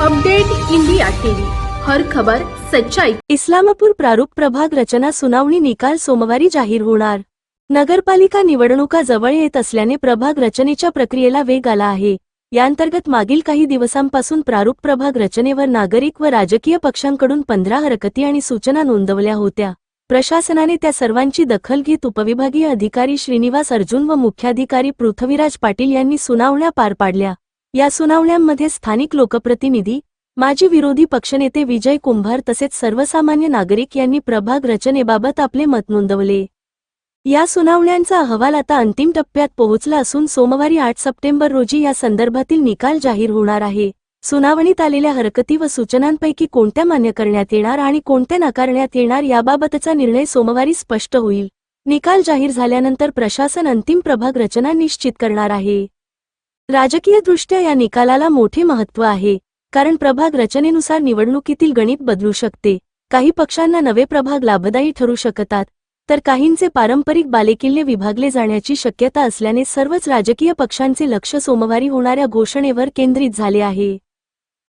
Update India TV. हर खबर सच्चाई. इस्लामपूर प्रारूप प्रभाग रचना सुनावणी निकाल सोमवारी जाहीर होणार. नगरपालिका निवडणुका जवळ येत असल्याने प्रभाग रचनेच्या प्रक्रियेला वेग आला आहे. याअंतर्गत मागील काही दिवसांपासून प्रारूप प्रभाग रचनेवर नागरिक व राजकीय पक्षांकडून पंधरा हरकती आणि सूचना नोंदवल्या होत्या. प्रशासनाने त्या सर्वांची दखल घेत उपविभागीय अधिकारी श्रीनिवास अर्जुन व मुख्याधिकारी पृथ्वीराज पाटील यांनी सुनावण्या पार पाडल्या. या सुनावण्यांमध्ये स्थानिक लोकप्रतिनिधी माजी विरोधी पक्षनेते विजय कुंभार तसेच सर्वसामान्य नागरिक यांनी प्रभाग रचनेबाबत आपले मत नोंदवले. या सुनावण्यांचा अहवाल आता अंतिम टप्प्यात पोहोचला असून सोमवारी आठ सप्टेंबर रोजी या संदर्भातील निकाल जाहीर होणार आहे. सुनावणीत आलेल्या हरकती व सूचनांपैकी कोणत्या मान्य करण्यात येणार आणि कोणत्या नाकारण्यात येणार याबाबतचा निर्णय सोमवारी स्पष्ट होईल. निकाल जाहीर झाल्यानंतर प्रशासन अंतिम प्रभाग रचना निश्चित करणार आहे. राजकीयदृष्ट्या या निकालाला मोठे महत्त्व आहे कारण प्रभाग रचनेनुसार निवडणुकीतील गणित बदलू शकते. काही पक्षांना नवे प्रभाग लाभदायी ठरू शकतात तर काहींचे पारंपरिक बालेकिल्ले विभागले जाण्याची शक्यता असल्याने सर्वच राजकीय पक्षांचे लक्ष सोमवारी होणाऱ्या घोषणेवर केंद्रित झाले आहे.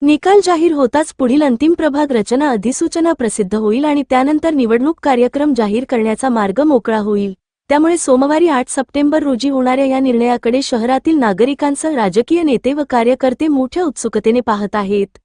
निकाल जाहीर होताच पुढील अंतिम प्रभाग रचना अधिसूचना प्रसिद्ध होईल आणि त्यानंतर निवडणूक कार्यक्रम जाहीर करण्याचा मार्ग मोकळा होईल. त्यामुळे सोमवारी आठ सप्टेंबर रोजी होणाऱ्या या निर्णयाकडे शहरातील नागरिकांसह राजकीय नेते व कार्यकर्ते मोठ्या उत्सुकतेने पाहत आहेत.